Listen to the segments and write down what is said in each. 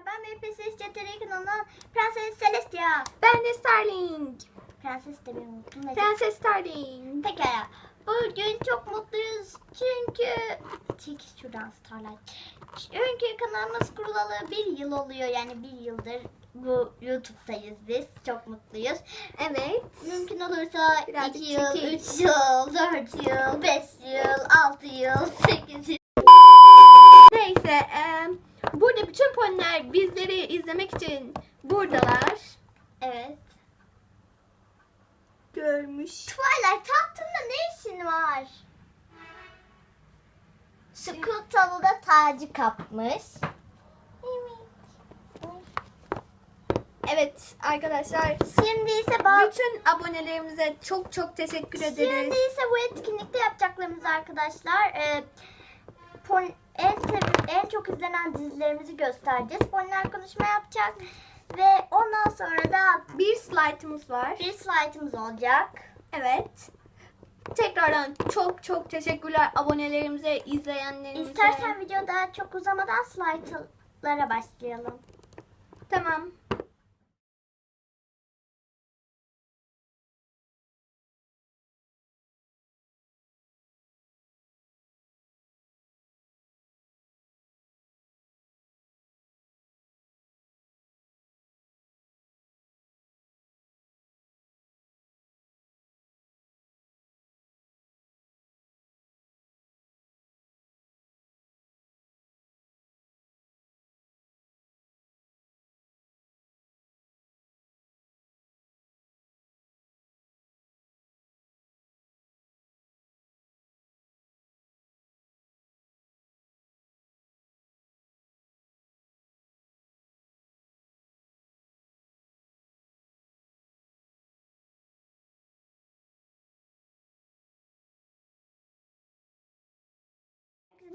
Arkadaşlar ben MPS CTR kanalından Prenses Celestia. Ben de Starling. Prenses demeyi unuttum. Neyse. Prenses Starling. Pekala. Bugün çok mutluyuz çünkü... Çek şuradan Starlight. Çünkü kanalımız kurulalı bir yıl oluyor. Yani bir yıldır bu YouTube'dayız biz. Çok mutluyuz. Evet. Mümkün olursa Birazcık 2 yıl, çekil. 3 yıl, 4 yıl, 5 yıl, 6 yıl, 8 yıl. Neyse. e, burada bütün poniler bizleri izlemek için buradalar. Evet. Görmüş. Twilight tahtında ne işin var? Scootal'ı da tacı kapmış. Evet arkadaşlar. Şimdi ise. Bütün abonelerimize çok çok teşekkür ederiz. Şimdi ise bu etkinlikte yapacaklarımız arkadaşlar. E, pon- en, en çok izlenen dizilerimizi göstereceğiz. Poniler konuşma yapacak. Ve ondan sonra da Bir slide'ımız var. bir slide'ımız olacak. Evet. Tekrardan çok çok teşekkürler abonelerimize, izleyenlerimize. İstersen video daha çok uzamadan slide'lara başlayalım. Tamam.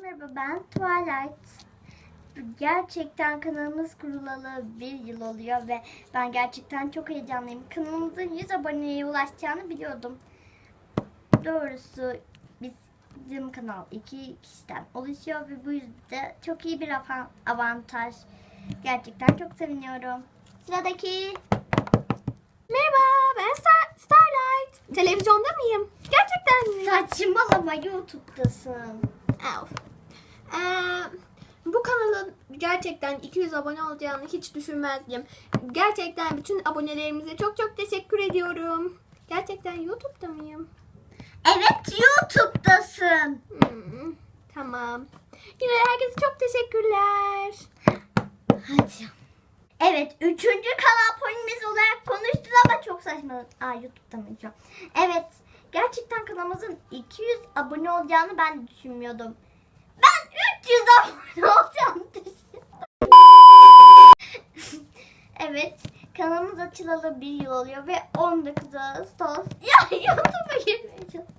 Merhaba ben Twilight. Gerçekten kanalımız kurulalı bir yıl oluyor ve ben gerçekten çok heyecanlıyım. Kanalımızın 100 aboneye ulaşacağını biliyordum. Doğrusu bizim kanal iki kişiden oluşuyor ve bu yüzden çok iyi bir avan- avantaj. Gerçekten çok seviniyorum. Sıradaki Merhaba ben Star- Starlight. Televizyonda mıyım? Gerçekten mi? saçmalama YouTube'dasın. Au. Ee, bu kanalın gerçekten 200 abone olacağını hiç düşünmezdim. Gerçekten bütün abonelerimize çok çok teşekkür ediyorum. Gerçekten YouTube'da mıyım? Evet YouTube'dasın. Hmm, tamam. Yine herkese çok teşekkürler. Hadi. Evet, üçüncü kanal ponimiz olarak konuştun ama çok saçma. Aa, YouTube'da mı? Evet, gerçekten kanalımızın 200 abone olacağını ben düşünmüyordum. Ben 300 abone düşünüyordum. evet, kanalımız açılalı bir yıl oluyor ve 19 Ağustos. Ya YouTube'a girmeye çalışıyorum.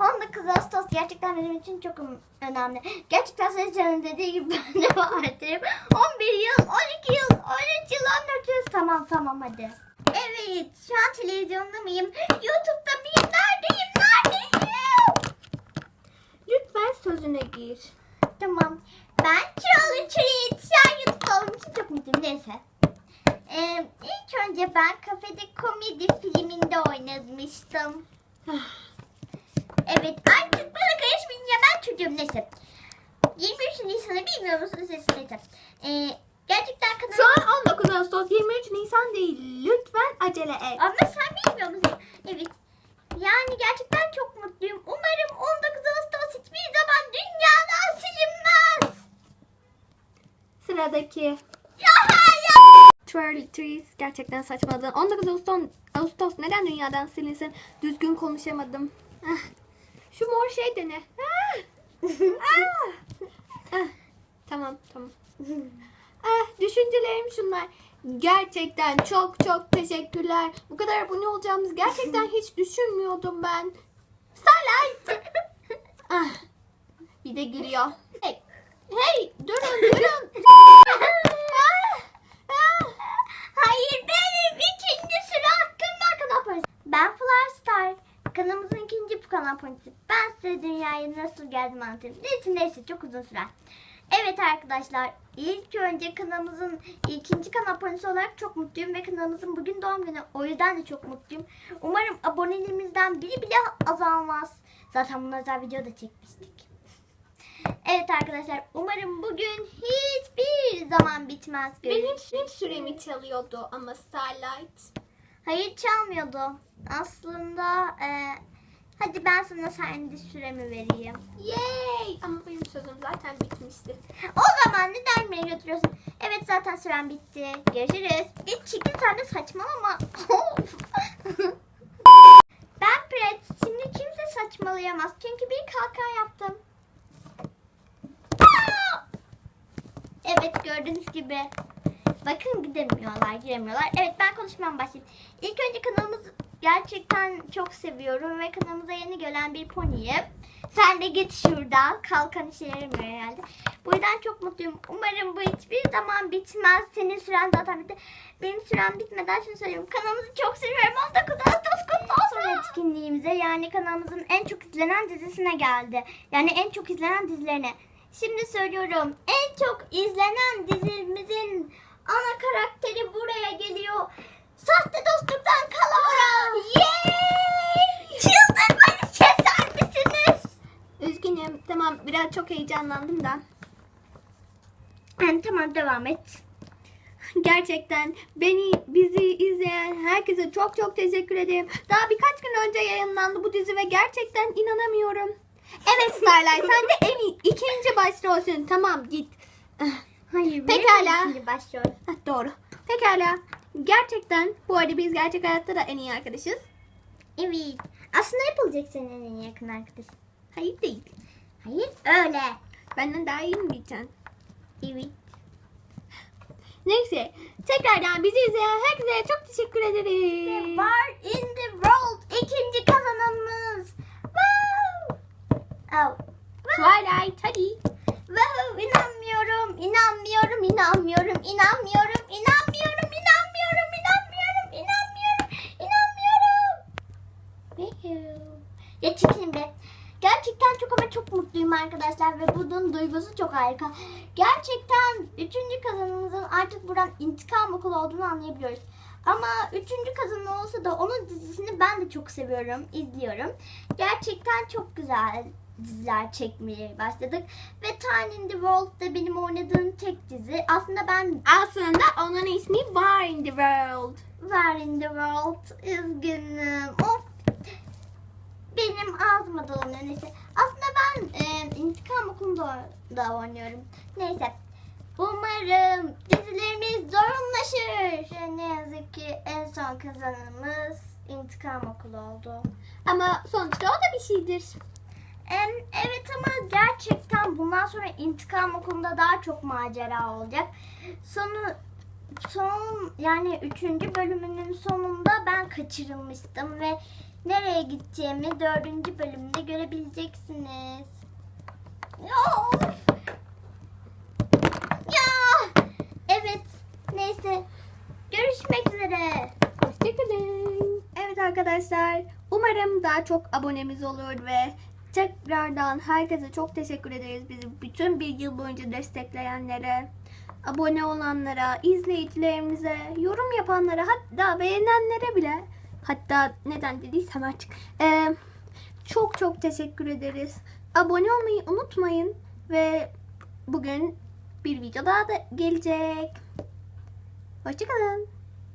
19 Ağustos gerçekten benim için çok önemli. Gerçekten Sescan'ın dediği gibi ben de bağırtırım. 11 yıl, 12 yıl, 13 yıl, 14 yıl. Tamam tamam hadi. Evet şu an televizyonda mıyım? Youtube'da mıyım? Neredeyim? Neredeyim? Lütfen sözüne gir. Tamam. Ben Kralı Treat. Şu an YouTube'da olduğum için çok mutluyum. Neyse. Ee, ilk önce ben kafede komedi filminde oynamıştım. Evet artık bana karışmayınca ben çocuğum neyse. 23 Nisan'ı bilmiyor musunuz neyse. Ee, gerçekten Şu kanalım... an 19 Ağustos 23 Nisan değil. Lütfen acele et. Ama sen bilmiyor Sıradaki. Ya hayır. Twirl Trees gerçekten saçmaladın. 19 Ağustos, Ağustos neden dünyadan silinsin? Düzgün konuşamadım. Ah, Şu mor şey de ne? Ah, ah, ah. Tamam tamam. Ah, düşüncelerim şunlar. Gerçekten çok çok teşekkürler. Bu kadar abone olacağımız gerçekten hiç düşünmüyordum ben. Starlight. Ah, bir de gülüyor. Hey, hey durun durun. Ah, ah. Hayır benim ikinci sıra hakkım var kanal polisi. Ben Flarstar. Kanalımızın polisi. Ben size dünyaya nasıl geldim anlatayım. Neyse neyse çok uzun sürer. Evet arkadaşlar ilk önce kanalımızın ikinci kanal abonesi olarak çok mutluyum ve kanalımızın bugün doğum günü o yüzden de çok mutluyum. Umarım abonelerimizden biri bile azalmaz. Zaten bunu özel video da çekmiştik. Evet arkadaşlar umarım bugün hiçbir zaman bitmez. Benim Görüşürüz. tüm süremi çalıyordu ama Starlight. Hayır çalmıyordu. Aslında e, hadi ben sana kendi süremi vereyim. Yay! Ama benim sözüm zaten bitmişti. O zaman neden beni götürüyorsun? Evet zaten süren bitti. Görüşürüz. Bir çekil sen de saçmalama. ben Pret. Şimdi kimse saçmalayamaz. Çünkü bir kalkan yaptım. Evet gördüğünüz gibi. Bakın gidemiyorlar, giremiyorlar. Evet ben konuşmam başlayayım. İlk önce kanalımızı gerçekten çok seviyorum ve kanalımıza yeni gelen bir poniyim. Sen de git şurada. Kalkan işe yaramıyor herhalde. Bu yüzden çok mutluyum. Umarım bu hiçbir zaman bitmez. Senin süren zaten bitti. Benim sürem bitmeden şunu söylüyorum. Kanalımızı çok seviyorum. 19 Ağustos kutlu olsun. etkinliğimize yani kanalımızın en çok izlenen dizisine geldi. Yani en çok izlenen dizilerine. Şimdi söylüyorum. En çok izlenen dizimizin ana karakteri buraya geliyor. Sahte dostluktan kalavra. Yay! Çıldırmayı keser misiniz? Üzgünüm. Tamam biraz çok heyecanlandım da. Yani tamam devam et. Gerçekten beni bizi izleyen herkese çok çok teşekkür ederim. Daha birkaç gün önce yayınlandı bu dizi ve gerçekten inanamıyorum. Evet Starlight sen de en iyi ikinci başrolsün. Tamam git. Hayır. Pekala. ikinci başrol. Doğru. Pekala. Gerçekten bu arada biz gerçek hayatta da en iyi arkadaşız. Evet. Aslında yapılacak senin en yakın arkadaşın. Hayır değil. Hayır öyle. Benden daha iyi mi bileceksin? Evet. Neyse. Tekrardan bizi izleyen herkese çok teşekkür ederim. Var in the world ikinci kazananımız. Wow. Oh. Twilight hadi. Wow, inanmıyorum, inanmıyorum, inanmıyorum, inanmıyorum, inanmıyorum, inanmıyorum, inanmıyorum, inanmıyorum, inanmıyorum. Yuhu. Ya çekilin be. Gerçekten çok ama çok mutluyum arkadaşlar ve bunun duygusu çok harika. Gerçekten üçüncü kazanımızın artık buradan intikam okulu olduğunu anlayabiliyoruz. Ama üçüncü kazanım olsa da onun dizisini ben de çok seviyorum, izliyorum. Gerçekten çok güzel diziler çekmeye başladık. Ve Tiny in the World da benim oynadığım tek dizi. Aslında ben Aslında onun ismi War in the World. Where in the World üzgünüm. Of. Benim ağzıma dolanıyor neyse. Aslında intikam okulunda da oynuyorum. Neyse. Umarım dizilerimiz zorunlaşır. Ne yazık ki en son kazanımız intikam okulu oldu. Ama sonuçta o da bir şeydir. Em, Evet ama gerçekten bundan sonra intikam okulunda daha çok macera olacak. Sonu son yani üçüncü bölümünün sonunda ben kaçırılmıştım ve nereye gideceğimi dördüncü bölümde görebileceksiniz. Ya! of! Ya! Evet. Neyse. Görüşmek üzere. Hoşçakalın. Evet arkadaşlar. Umarım daha çok abonemiz olur ve tekrardan herkese çok teşekkür ederiz bizi bütün bir yıl boyunca destekleyenlere, abone olanlara, izleyicilerimize, yorum yapanlara, hatta beğenenlere bile hatta neden dediysem artık eee, çok çok teşekkür ederiz. Abone olmayı unutmayın ve bugün bir video daha da gelecek. Hoşçakalın.